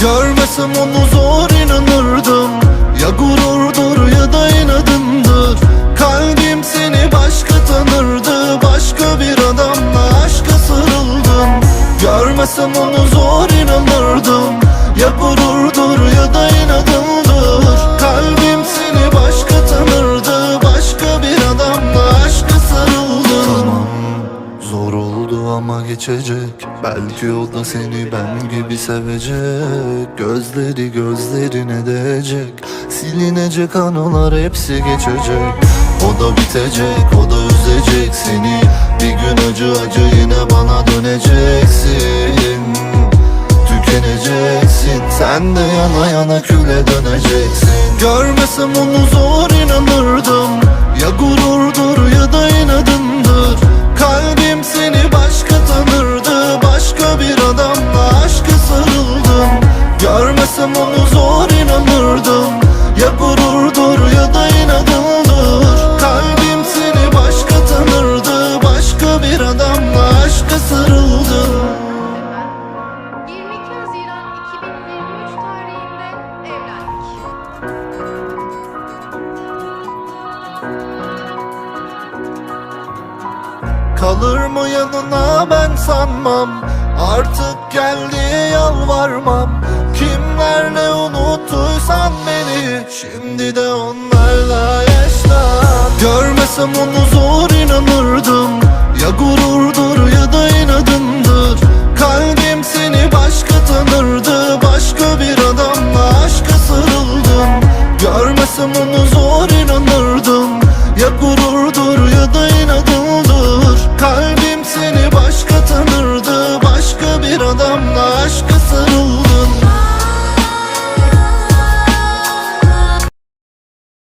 Görmesem onu zor inanırdım. Ya gururdur ya da inadındır Kalbim seni başka tanırdı. Başka bir adamla aşka sarıldım. Görmesem onu geçecek. Belki o da seni ben gibi sevecek. Gözleri gözlerine değecek. Silinecek anılar hepsi geçecek. O da bitecek o da üzecek seni. Bir gün acı acı yine bana döneceksin. Tükeneceksin. Sen de yana yana küle döneceksin. Görmesem onu zor inanırdım Görmesem onu zor inanırdım. Ya gururdur ya da inadındır Kalbim seni başka tanırdı. Başka bir adamla aşka sarıldım. 22 Haziran 2023 tarihinde evlendik. Kalır mı yanına ben sanmam. Artık gel diye yalvarmam Bıraksan beni Şimdi de onlarla yaşlan. Görmesem onu zor inanırdım. Ya gururdur ya da inadımdır. Kalbim seni başka tanırdı. Başka bir adamla aşka sarıldım. Görmesem onu zor inanırdım. Ya gururdur